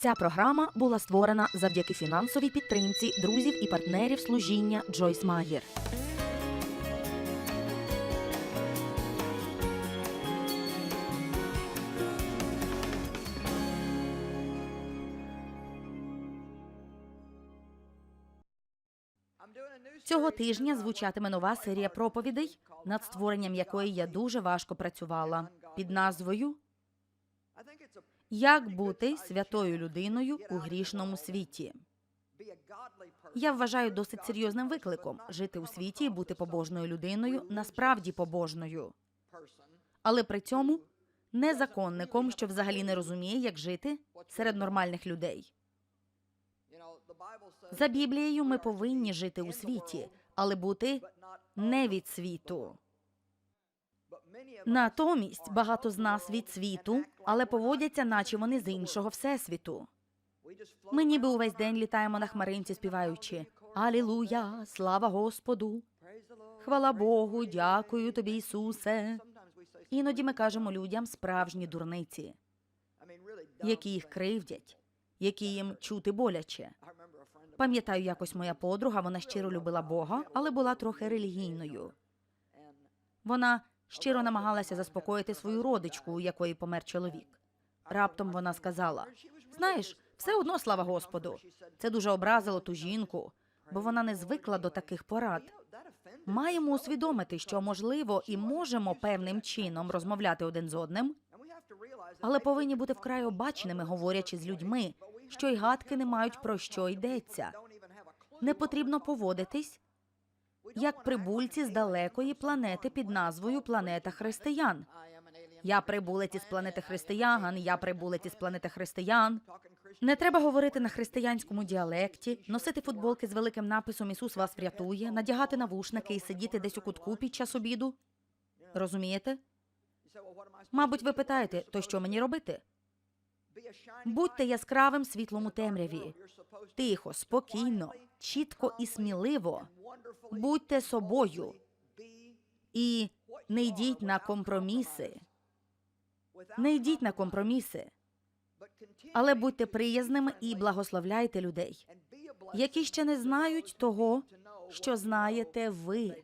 Ця програма була створена завдяки фінансовій підтримці друзів і партнерів служіння Джойс Магір. Цього тижня звучатиме нова серія проповідей, над створенням якої я дуже важко працювала, під назвою Як бути святою людиною у грішному світі. Я вважаю досить серйозним викликом жити у світі і бути побожною людиною, насправді побожною, але при цьому не законником, що взагалі не розуміє, як жити серед нормальних людей. За Біблією ми повинні жити у світі, але бути не від світу. Натомість багато з нас від світу, але поводяться, наче вони з іншого всесвіту. Ми ніби увесь день літаємо на хмаринці, співаючи Алілуя, слава Господу! Хвала Богу, дякую тобі, Ісусе. Іноді ми кажемо людям справжні дурниці, які їх кривдять, які їм чути боляче. Пам'ятаю, якось моя подруга, вона щиро любила Бога, але була трохи релігійною. Вона щиро намагалася заспокоїти свою родичку, у якої помер чоловік. Раптом вона сказала: Знаєш, все одно слава Господу. Це дуже образило ту жінку, бо вона не звикла до таких порад. Маємо усвідомити, що можливо і можемо певним чином розмовляти один з одним, але повинні бути вкрай обачними, говорячи з людьми, що й гадки не мають про що йдеться. Не потрібно поводитись як прибульці з далекої планети під назвою Планета Християн. Я прибулець із планети християн, я прибулець із планети християн. Не треба говорити на християнському діалекті, носити футболки з великим написом Ісус вас врятує, надягати навушники і сидіти десь у кутку під час обіду. Розумієте? Мабуть, ви питаєте, то що мені робити? Будьте яскравим світлом у темряві. Тихо, спокійно, чітко і сміливо. Будьте собою і не йдіть на компроміси. Не йдіть на компроміси, але будьте приязними і благословляйте людей, які ще не знають того, що знаєте ви.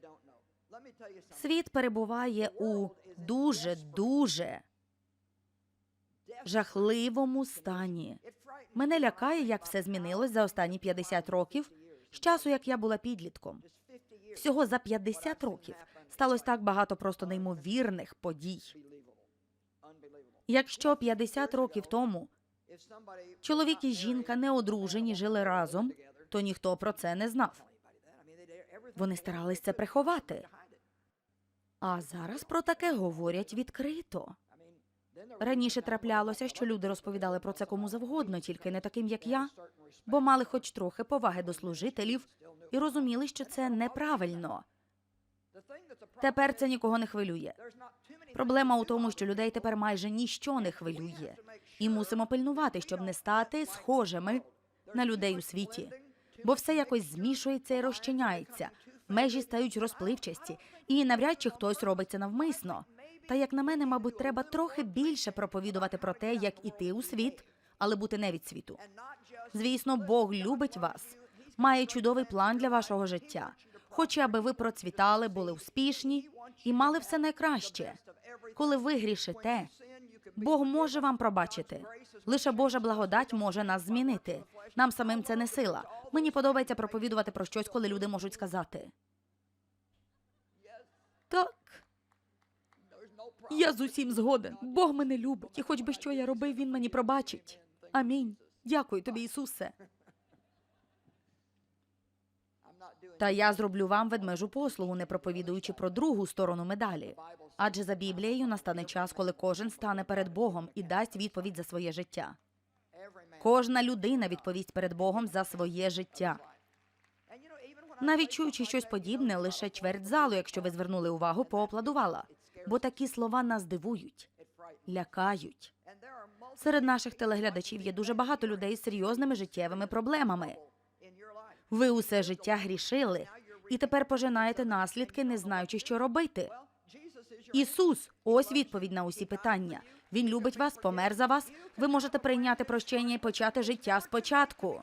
Світ перебуває у дуже дуже жахливому стані. Мене лякає, як все змінилось за останні 50 років, з часу, як я була підлітком. Всього за 50 років сталося так багато просто неймовірних подій. Якщо 50 років тому чоловік і жінка не одружені жили разом, то ніхто про це не знав. Вони старались це приховати. А зараз про таке говорять відкрито. Раніше траплялося, що люди розповідали про це кому завгодно, тільки не таким, як я, бо мали хоч трохи поваги до служителів і розуміли, що це неправильно. Тепер це нікого не хвилює. Проблема у тому, що людей тепер майже ніщо не хвилює, і мусимо пильнувати, щоб не стати схожими на людей у світі, бо все якось змішується і розчиняється. Межі стають розпливчасті, і навряд чи хтось робить це навмисно. Та як на мене, мабуть, треба трохи більше проповідувати про те, як іти у світ, але бути не від світу. Звісно, Бог любить вас, має чудовий план для вашого життя. Хоче, аби ви процвітали, були успішні і мали все найкраще. Коли ви грішите, Бог може вам пробачити. Лише Божа благодать може нас змінити. Нам самим це не сила. Мені подобається проповідувати про щось, коли люди можуть сказати. Так, я з усім згоден. Бог мене любить, і хоч би що я робив, він мені пробачить. Амінь. Дякую тобі, Ісусе. Та я зроблю вам ведмежу послугу, не проповідуючи про другу сторону медалі. Адже за Біблією настане час, коли кожен стане перед Богом і дасть відповідь за своє життя. Кожна людина відповість перед Богом за своє життя. Навіть чуючи щось подібне, лише чверть залу, якщо ви звернули увагу, поопладувала. Бо такі слова нас дивують, лякають. Серед наших телеглядачів є дуже багато людей з серйозними життєвими проблемами. Ви усе життя грішили і тепер пожинаєте наслідки, не знаючи, що робити. Ісус, ось відповідь на усі питання. Він любить вас, помер за вас. Ви можете прийняти прощення і почати життя спочатку.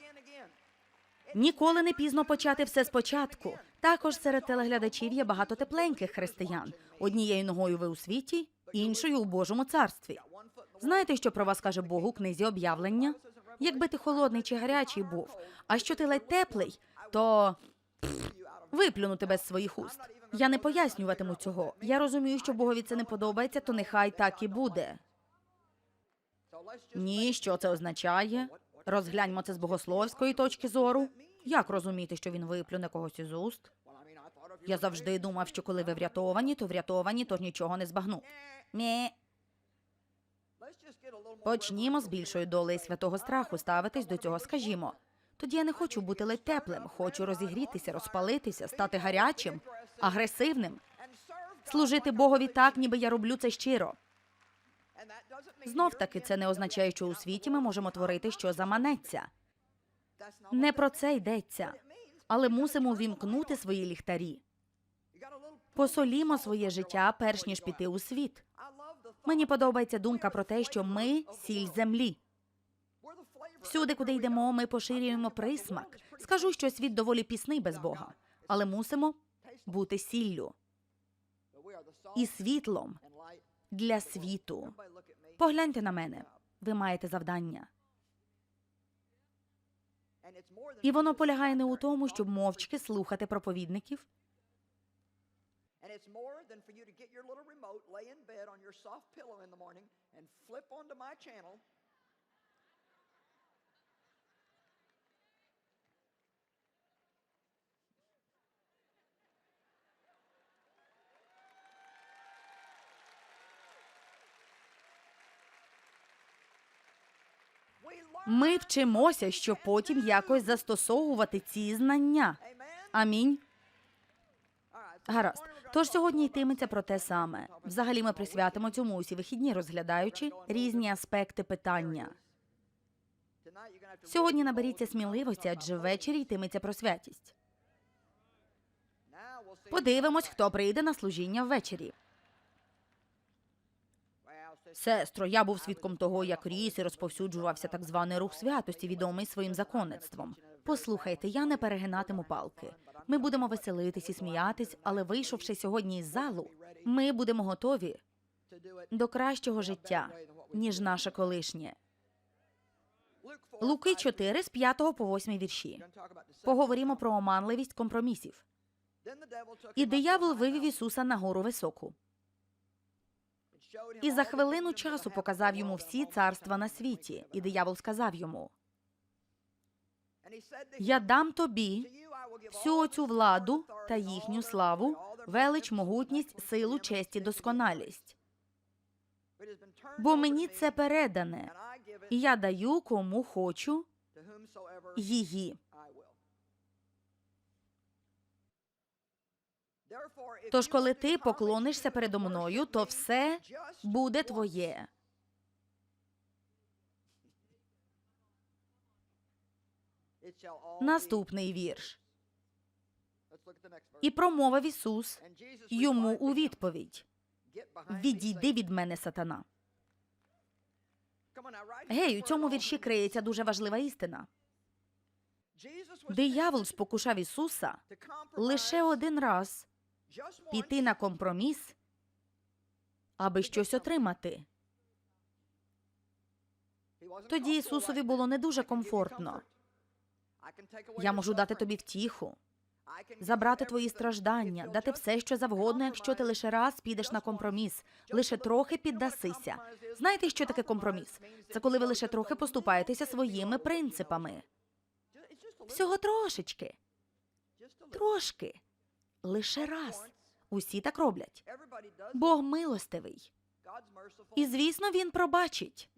Ніколи не пізно почати все спочатку. Також серед телеглядачів є багато тепленьких християн. Однією ногою ви у світі, іншою у Божому царстві. Знаєте, що про вас каже Бог у книзі об'явлення? Якби ти холодний чи гарячий був, а що ти ледь теплий, то виплюну тебе з своїх уст. Я не пояснюватиму цього. Я розумію, що Богові це не подобається, то нехай так і буде. Ні, що це означає? Розгляньмо це з богословської точки зору. Як розуміти, що він виплюне когось із уст? Я завжди думав, що коли ви врятовані, то врятовані, то нічого не збагну. Мє. Почнімо з більшою долею святого страху ставитись до цього, скажімо. Тоді я не хочу бути ледь теплим, хочу розігрітися, розпалитися, стати гарячим, агресивним, служити Богові так, ніби я роблю це щиро. Знов таки це не означає, що у світі ми можемо творити, що заманеться. Не про це йдеться, але мусимо вімкнути свої ліхтарі. Посолімо своє життя, перш ніж піти у світ. Мені подобається думка про те, що ми сіль землі. Всюди, куди йдемо, ми поширюємо присмак. Скажу, що світ доволі пісний без Бога, але мусимо бути сіллю і світлом для світу. Погляньте на мене. Ви маєте завдання. І воно полягає не у тому, щоб мовчки слухати проповідників, ми вчимося, щоб потім якось застосовувати ці знання. Амінь. Гаразд. Тож сьогодні йтиметься про те саме. Взагалі ми присвятимо цьому усі вихідні, розглядаючи різні аспекти питання. Сьогодні наберіться сміливості, адже ввечері йтиметься про святість. Подивимось, хто прийде на служіння ввечері. Сестро, я був свідком того, як ріс і розповсюджувався так званий рух святості, відомий своїм законництвом. Послухайте, я не перегинатиму палки. Ми будемо веселитись і сміятись, але вийшовши сьогодні із залу, ми будемо готові до кращого життя, ніж наше колишнє. Луки 4 з 5 по 8 вірші. Поговоримо про оманливість компромісів. І диявол вивів Ісуса на гору високу. І за хвилину часу показав йому всі царства на світі. І диявол сказав йому: Я дам "To тобі всю and владу та їхню славу, велич, могутність, силу, честь і досконалість. Бо мені це передане, і я даю кому хочу її. Тож, коли ти поклонишся передо мною, то все буде твоє. Наступний вірш. І промовив Ісус йому у відповідь: "Get behind me, Відійди Satan." від мене, сатана. Гей, у цьому вірші криється дуже важлива істина. Диявол спокушав Ісуса лише один раз піти на компроміс, аби щось отримати. Тоді Ісусові було не дуже комфортно. Я можу дати тобі втіху, забрати твої страждання, дати все, що завгодно, якщо ти лише раз підеш на компроміс, лише трохи піддасися. Знаєте, що таке компроміс? Це коли ви лише трохи поступаєтеся своїми принципами. Всього трошечки, трошки, лише раз. Усі так роблять. Бог милостивий. І звісно, він пробачить.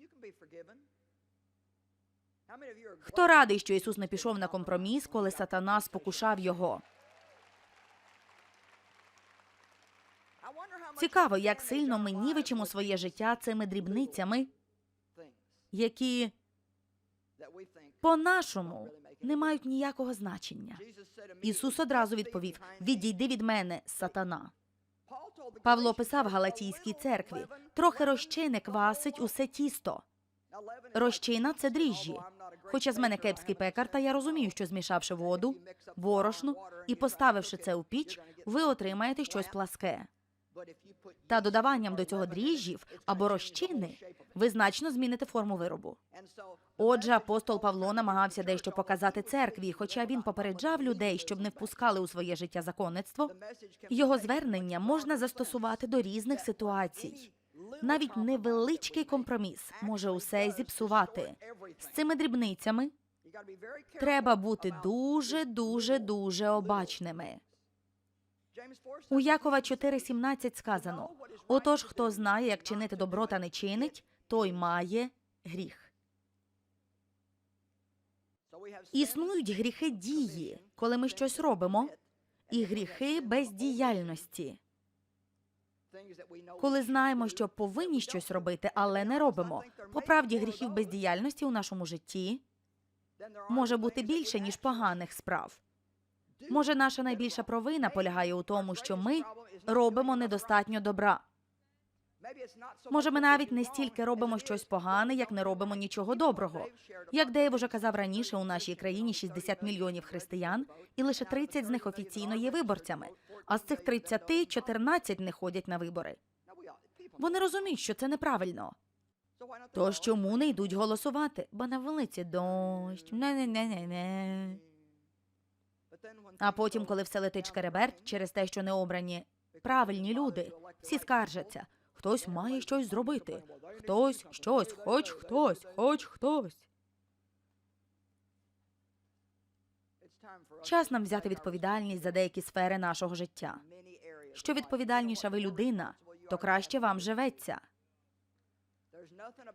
Хто радий, що Ісус не пішов на компроміс, коли сатана спокушав його? Цікаво, як сильно ми lives нівечимо своє життя цими дрібницями, які think по-нашому не мають ніякого значення. Ісус одразу відповів. Відійди від мене, сатана. Павло писав Галатійській церкві: трохи розчини квасить усе тісто. Розчина це дріжджі. Хоча з мене кепський пекар, та я розумію, що змішавши воду, борошно і поставивши це у піч, ви отримаєте щось пласке. Та додаванням до цього дріжджів або розчини ви значно зміните форму виробу. Отже, апостол Павло намагався дещо показати церкві, хоча він попереджав людей, щоб не впускали у своє життя законництво. Його звернення можна застосувати до різних ситуацій. Навіть невеличкий компроміс може усе зіпсувати. З цими дрібницями треба бути дуже, дуже, дуже обачними. У Якова 4.17 сказано: Отож, хто знає, як чинити добро та не чинить, той має гріх. Існують гріхи дії, коли ми щось робимо, і гріхи бездіяльності, коли знаємо, що повинні щось робити, але не робимо. По правді, гріхів бездіяльності у нашому житті може бути більше, ніж поганих справ. Може, наша найбільша провина полягає у тому, що ми робимо недостатньо добра. Може, ми навіть не стільки робимо щось погане, як не робимо нічого доброго. Як Дейв уже казав раніше, у нашій країні 60 мільйонів християн, і лише 30 з них офіційно є виборцями. А з цих 30 – 14 не ходять на вибори. Вони розуміють, що це неправильно. Тож чому не йдуть голосувати? Бо на вулиці дощ. Не-не-не-не-не. А потім, коли все летить шкереберть через те, що не обрані правильні люди, всі скаржаться. Хтось має щось зробити. Хтось щось, хоч хтось, хоч хтось. Час нам взяти відповідальність за деякі сфери нашого життя. Що відповідальніша ви людина, то краще вам живеться.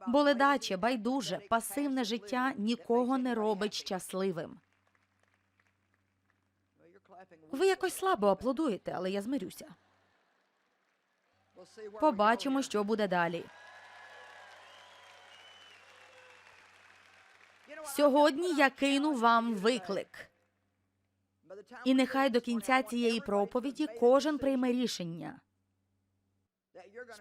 Бо ледаче, байдуже, пасивне життя нікого не робить щасливим. Ви якось слабо аплодуєте, але я змирюся. Побачимо, що буде далі. Сьогодні я кину вам виклик. І нехай до кінця цієї проповіді кожен прийме рішення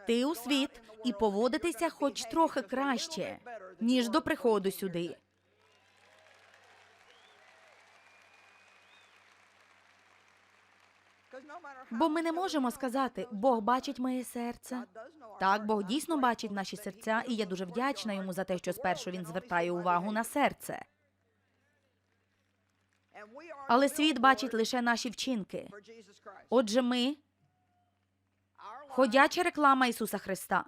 йти у світ і поводитися хоч трохи краще, ніж до приходу сюди. Бо ми не можемо сказати, Бог бачить моє серце. Так, Бог дійсно бачить наші серця, і я дуже вдячна йому за те, що спершу він звертає увагу на серце. Але світ бачить лише наші вчинки. Отже, ми ходяча реклама Ісуса Христа.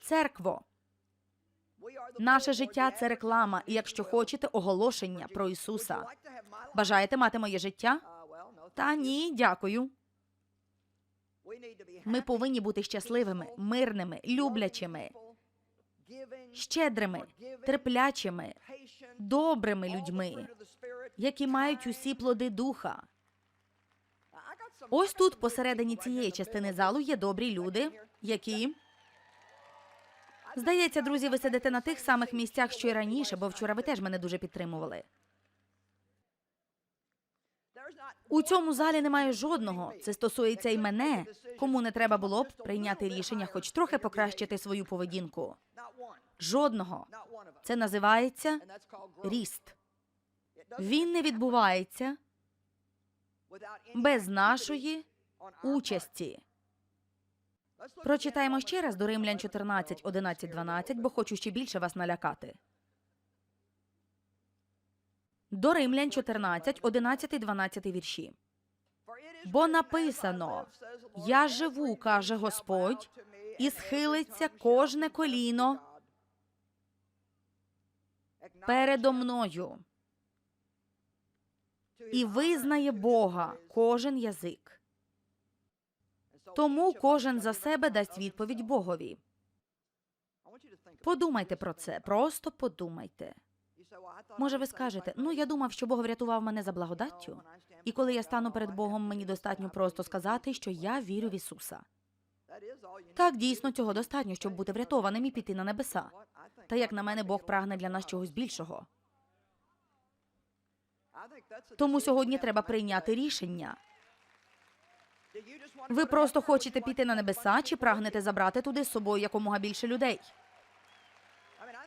Церкво. Наше життя це реклама, і якщо хочете, оголошення про Ісуса. Бажаєте мати моє життя? Та ні, дякую. Ми повинні бути щасливими, мирними, люблячими, щедрими, терплячими, добрими людьми, які мають усі плоди духа. Ось тут, посередині цієї частини залу, є добрі люди, які. Здається, друзі, ви сидите на тих самих місцях, що й раніше, бо вчора ви теж мене дуже підтримували. У цьому залі немає жодного. Це стосується і мене, кому не треба було б прийняти рішення, хоч трохи покращити свою поведінку. Жодного. Це називається ріст. Він не відбувається без нашої участі. Прочитаємо ще раз до Римлян 14, 11, 12, бо хочу ще більше вас налякати. До Римлян 14, 11, 12 вірші. Бо написано: Я живу, каже Господь, і схилиться кожне коліно передо мною. І визнає Бога кожен язик. Тому кожен за себе дасть відповідь Богові. Подумайте про це, просто подумайте. Може, ви скажете, ну я думав, що Бог врятував мене за благодаттю, і коли я стану перед Богом, мені достатньо просто сказати, що я вірю в Ісуса. Так, дійсно, цього достатньо, щоб бути врятованим і піти на небеса. Та як на мене, Бог прагне для нас чогось більшого. Тому сьогодні треба прийняти рішення. Ви просто хочете піти на небеса чи прагнете забрати туди з собою якомога більше людей?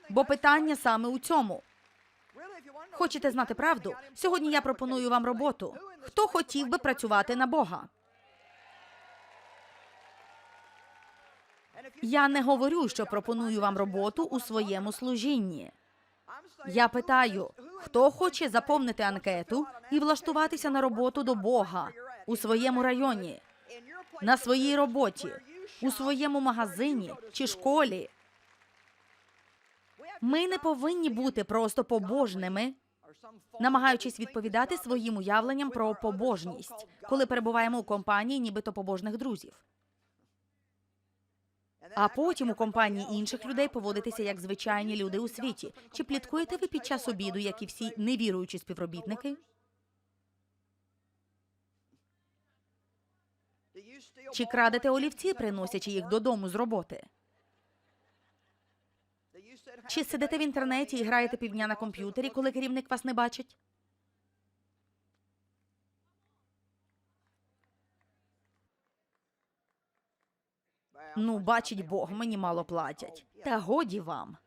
Бо питання саме у цьому. Хочете знати правду? Сьогодні я пропоную вам роботу. Хто хотів би працювати на Бога? Я не говорю, що пропоную вам роботу у своєму служінні. Я питаю, хто хоче заповнити анкету і влаштуватися на роботу до Бога у своєму районі, на своїй роботі, у своєму магазині чи школі? Ми не повинні бути просто побожними, намагаючись відповідати своїм уявленням про побожність, коли перебуваємо у компанії нібито побожних друзів. А потім у компанії інших людей поводитися як звичайні люди у світі. Чи пліткуєте ви під час обіду, як і всі невіруючі співробітники? Чи крадете олівці, приносячи їх додому з роботи? Чи сидите в інтернеті і граєте півдня на комп'ютері, коли керівник вас не бачить? Ну, бачить Бог, мені мало платять. Та годі вам.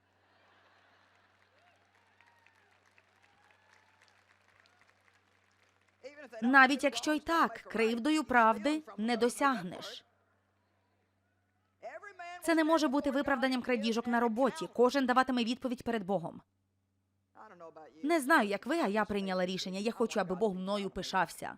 Навіть якщо й так, кривдою правди не досягнеш. Це не може бути виправданням крадіжок на роботі. Кожен даватиме відповідь перед Богом. Не знаю, як ви, а я прийняла рішення. Я хочу, аби Бог мною пишався.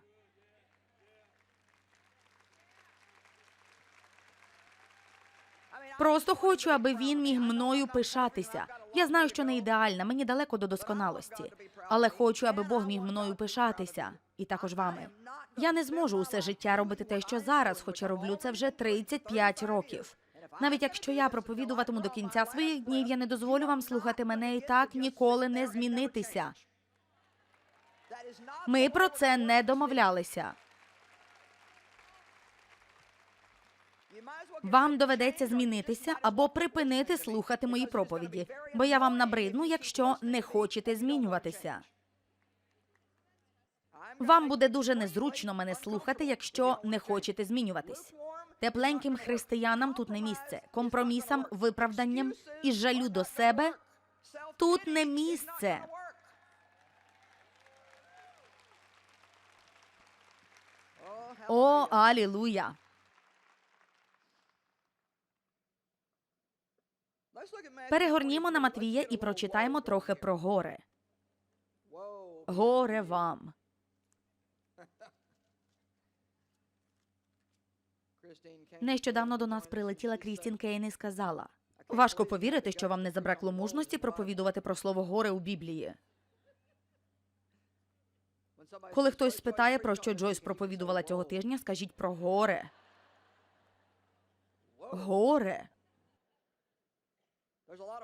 Просто хочу, аби він міг мною пишатися. Я знаю, що не ідеальна, мені далеко до досконалості, але хочу, аби Бог міг мною пишатися, і також вами. Я не зможу усе життя робити те, що зараз, хоча роблю це вже 35 років. Навіть якщо я проповідуватиму до кінця своїх днів, я не дозволю вам слухати мене і так ніколи не змінитися. Ми про це не домовлялися. Вам доведеться змінитися або припинити слухати мої проповіді, бо я вам набридну, якщо не хочете змінюватися. Вам буде дуже незручно мене слухати, якщо не хочете змінюватись. Тепленьким християнам тут не місце, компромісам, виправданням і жалю до себе тут не місце. О, алілуя! Перегорнімо на Матвія і прочитаємо трохи про горе. Горе вам. Нещодавно до нас прилетіла Крістін Кейн і сказала: важко повірити, що вам не забракло мужності проповідувати про слово горе у Біблії. Коли хтось спитає, про що Джойс проповідувала цього тижня, скажіть про горе. Горе.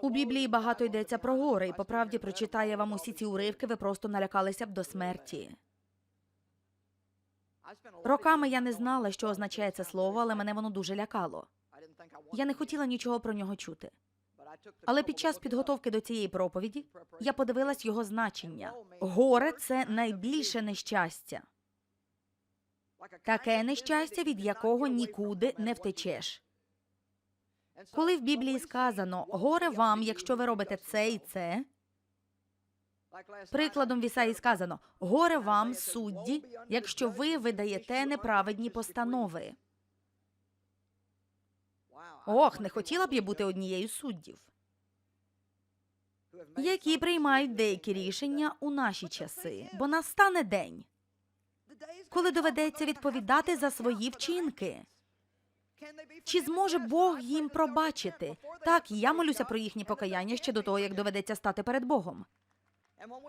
У Біблії багато йдеться про гори, і по правді прочитає вам усі ці уривки, ви просто налякалися б до смерті. Роками я не знала, що означає це слово, але мене воно дуже лякало. Я не хотіла нічого про нього чути. Але під час підготовки до цієї проповіді я подивилась його значення. Горе це найбільше нещастя, таке нещастя, від якого нікуди не втечеш. Коли в Біблії сказано горе вам, якщо ви робите це і це. Прикладом в Ісаї сказано горе вам, судді, якщо ви видаєте неправедні постанови. Ох, не хотіла б я бути однією з суддів, які приймають деякі рішення у наші часи, бо настане день, коли доведеться відповідати за свої вчинки. Чи зможе Бог їм пробачити? Так, я молюся про їхнє покаяння ще до того, як доведеться стати перед Богом.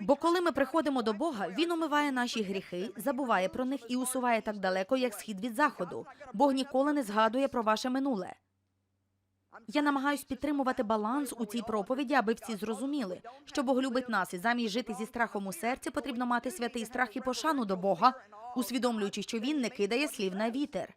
Бо коли ми приходимо до Бога, він умиває наші гріхи, забуває про них і усуває так далеко, як схід від заходу. Бог ніколи не згадує про ваше минуле. Я намагаюсь підтримувати баланс у цій проповіді, аби всі зрозуміли, що Бог любить нас, і замість жити зі страхом у серці потрібно мати святий страх і пошану до Бога, усвідомлюючи, що він не кидає слів на вітер.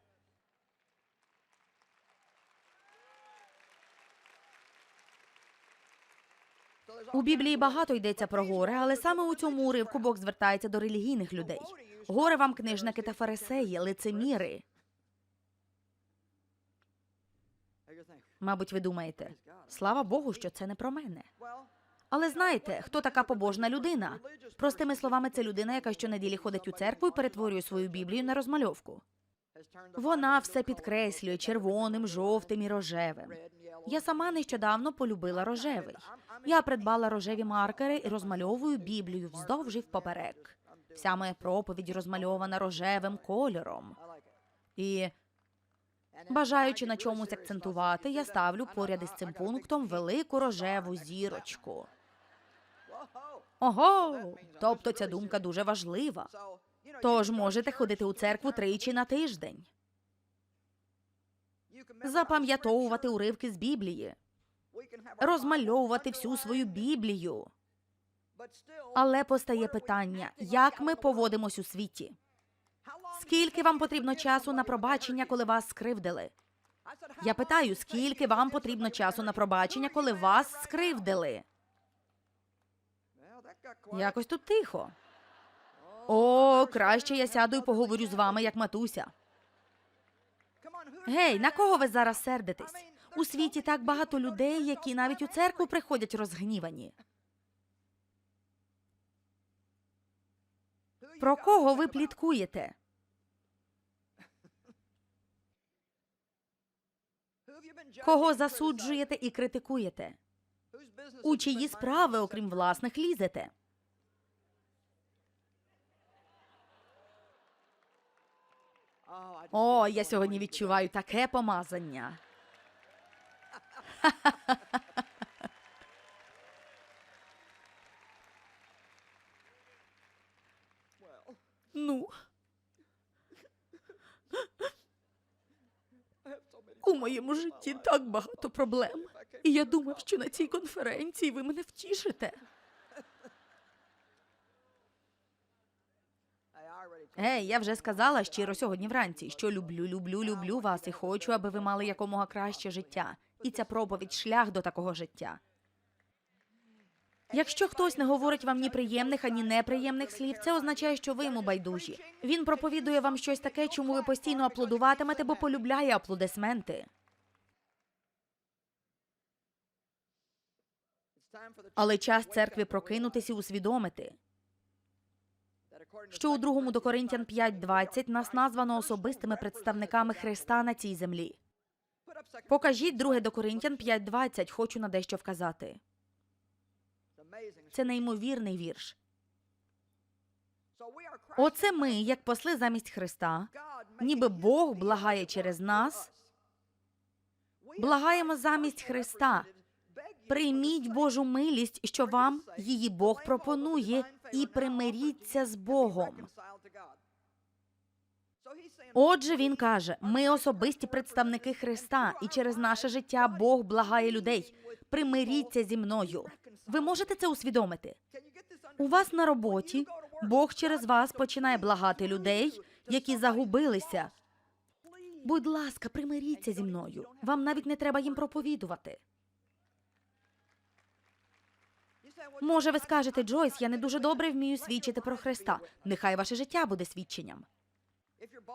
У Біблії багато йдеться про горе, але саме у цьому уривку Бог звертається до релігійних людей. Горе вам, книжники та фарисеї, лицеміри. Мабуть, ви думаєте, слава Богу, що це не про мене. Але знаєте, хто така побожна людина? Простими словами, це людина, яка щонеділі ходить у церкву і перетворює свою біблію на розмальовку. Вона все підкреслює червоним, жовтим і рожевим. Я сама нещодавно полюбила рожевий. Я придбала рожеві маркери і розмальовую Біблію вздовж і впоперек. Вся моя проповідь розмальована рожевим кольором. І бажаючи на чомусь акцентувати, я ставлю поряд із цим пунктом велику рожеву зірочку. Ого, тобто ця думка дуже важлива. Тож можете ходити у церкву тричі на тиждень, запам'ятовувати уривки з Біблії, розмальовувати всю свою. Біблію. Але постає питання, як ми поводимось у світі? Скільки вам потрібно часу на пробачення, коли вас скривдили? Я питаю, скільки вам потрібно часу на пробачення, коли вас скривдили? Якось тут тихо. О, краще я сяду і поговорю з вами, як матуся. Гей, на кого ви зараз сердитесь? У світі так багато людей, які навіть у церкву приходять розгнівані. Про кого ви пліткуєте? Кого засуджуєте і критикуєте? У чиї справи, окрім власних, лізете? О, я сьогодні відчуваю таке помазання. Ну, у моєму житті так багато проблем. І я думав, що на цій конференції ви мене втішите. Hey, I already told Ей, я вже сказала щиро сьогодні вранці, що люблю, люблю, люблю вас і хочу, аби ви мали якомога краще життя. І ця проповідь шлях до такого життя. Якщо хтось не говорить вам ні приємних, ані неприємних слів, це означає, що ви йому байдужі. Він проповідує вам щось таке, чому ви постійно аплодуватимете, бо полюбляє аплодисменти. Але час церкві прокинутися і усвідомити, що у другому до Коринтян Corinthians 5.20 нас названо особистими представниками Христа на цій землі. Покажіть друге до Коринтян 5.20, хочу на дещо вказати. Це неймовірний вірш. Оце ми, як посли замість Христа, ніби Бог благає через нас, благаємо замість Христа. Прийміть Божу милість, що вам її Бог пропонує, і примиріться з Богом. Отже, він каже: ми особисті представники Христа, і через наше життя Бог благає людей. Примиріться зі мною. Ви можете це усвідомити? У вас на роботі Бог через вас починає благати людей, які загубилися. Будь ласка, примиріться зі мною. Вам навіть не треба їм проповідувати. Може, ви скажете, Джойс, я не дуже добре вмію свідчити про Христа. Нехай ваше життя буде свідченням.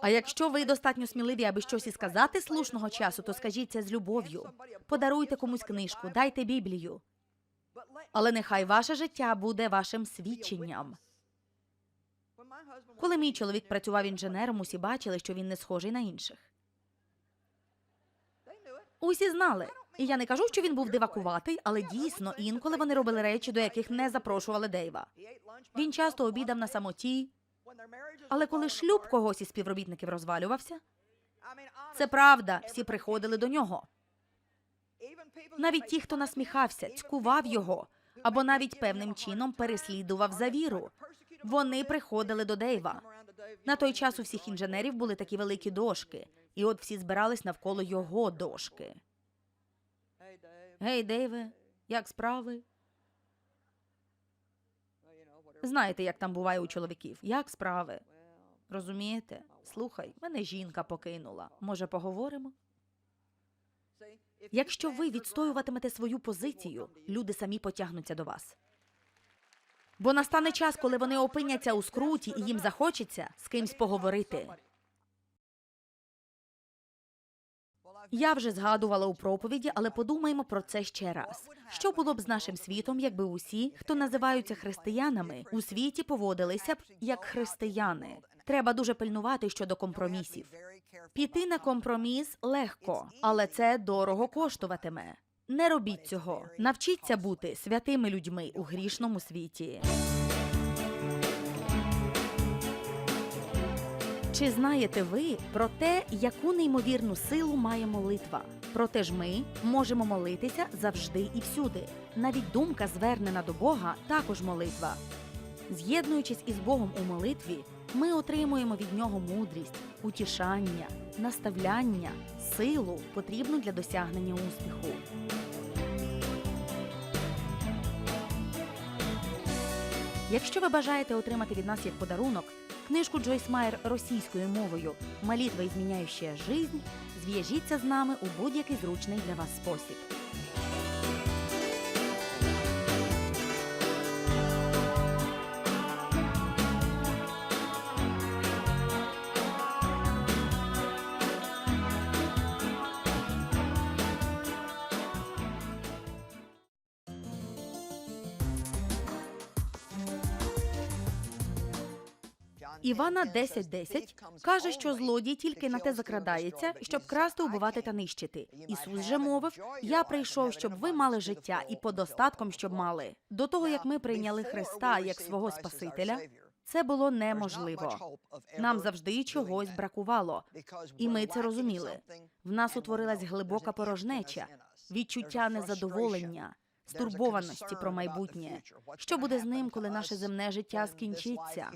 А якщо ви достатньо сміливі, аби щось і сказати слушного часу, то скажіть це з любов'ю. Подаруйте комусь книжку, дайте Біблію. Але нехай ваше життя буде вашим свідченням. Коли мій чоловік працював інженером, усі бачили, що він не схожий на інших. Усі знали. І я не кажу, що він був дивакуватий, але дійсно інколи вони робили речі, до яких не запрошували Дейва. Він часто обідав на самоті, але коли шлюб когось із співробітників розвалювався, це правда, всі приходили до нього. Навіть ті, хто насміхався, цькував його, або навіть певним чином переслідував за віру. Вони приходили до Дейва. На той час у всіх інженерів були такі великі дошки, і от всі збирались навколо його дошки. Гей, Дейве, як справи? Знаєте, як там буває у чоловіків? Як справи? Розумієте? Слухай, мене жінка покинула. Може, поговоримо? Якщо ви відстоюватимете свою позицію, люди самі потягнуться до вас. Бо настане час, коли вони опиняться у скруті і їм захочеться з кимсь поговорити. Я вже згадувала у проповіді, але подумаємо про це ще раз. Що було б з нашим світом, якби усі, хто називаються християнами, у світі поводилися б як християни? Треба дуже пильнувати щодо компромісів. Піти на компроміс легко, але це дорого коштуватиме. Не робіть цього. Навчіться бути святими людьми у грішному світі. Чи знаєте ви про те, яку неймовірну силу має молитва? Проте ж ми можемо молитися завжди і всюди. Навіть думка, звернена до Бога, також молитва. З'єднуючись із Богом у молитві, ми отримуємо від нього мудрість, утішання, наставляння, силу, потрібну для досягнення успіху. Якщо ви бажаєте отримати від нас як подарунок книжку Джойс Майер російською мовою «Молитва, зміняюча жизнь», зв'яжіться з нами у будь-який зручний для вас спосіб. Івана 10.10 каже, що злодій тільки на те закрадається, щоб красти, убивати та нищити. Ісус же мовив: Я прийшов, щоб ви мали життя і подостатком, щоб мали. До того як ми прийняли Христа як свого Спасителя, це було неможливо. Нам завжди чогось бракувало, і ми це розуміли. В нас утворилась глибока порожнеча, відчуття незадоволення, стурбованості про майбутнє. Що буде з ним, коли наше земне життя скінчиться?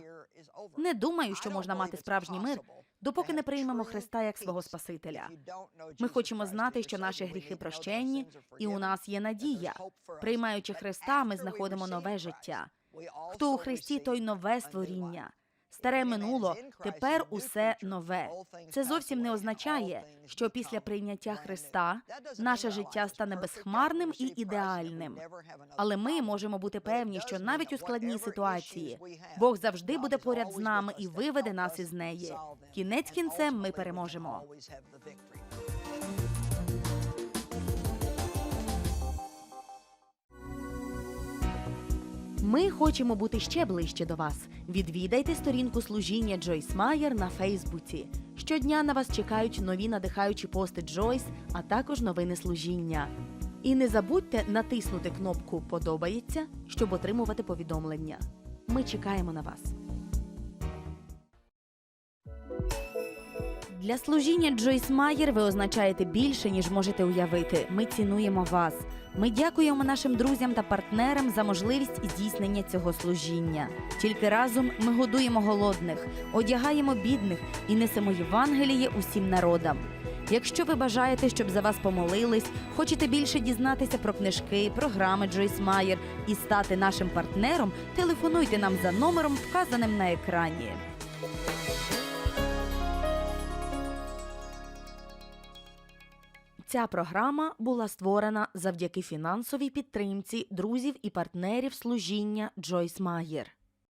Не думаю, що можна мати справжній мир, допоки не приймемо Христа як свого Спасителя. Ми хочемо знати, що наші гріхи прощенні, і у нас є надія. Приймаючи Христа, ми знаходимо нове життя. Хто у Христі, той нове створіння. Старе минуло, тепер усе нове. Це зовсім не означає, що після прийняття Христа наше життя стане безхмарним і ідеальним. Але ми можемо бути певні, що навіть у складній ситуації Бог завжди буде поряд з нами і виведе нас із неї. Кінець кінцем ми переможемо. Ми хочемо бути ще ближче до вас. Відвідайте сторінку служіння Джойс Майер на Фейсбуці. Щодня на вас чекають нові надихаючі пости Джойс, а також новини служіння. І не забудьте натиснути кнопку Подобається, щоб отримувати повідомлення. Ми чекаємо на вас. Для служіння Джойс Майер ви означаєте більше, ніж можете уявити. Ми цінуємо вас. Ми дякуємо нашим друзям та партнерам за можливість здійснення цього служіння. Тільки разом ми годуємо голодних, одягаємо бідних і несемо Євангеліє усім народам. Якщо ви бажаєте, щоб за вас помолились, хочете більше дізнатися про книжки, програми Джойс Майер і стати нашим партнером, телефонуйте нам за номером, вказаним на екрані. Ця програма була створена завдяки фінансовій підтримці друзів і партнерів служіння Джойс Майер.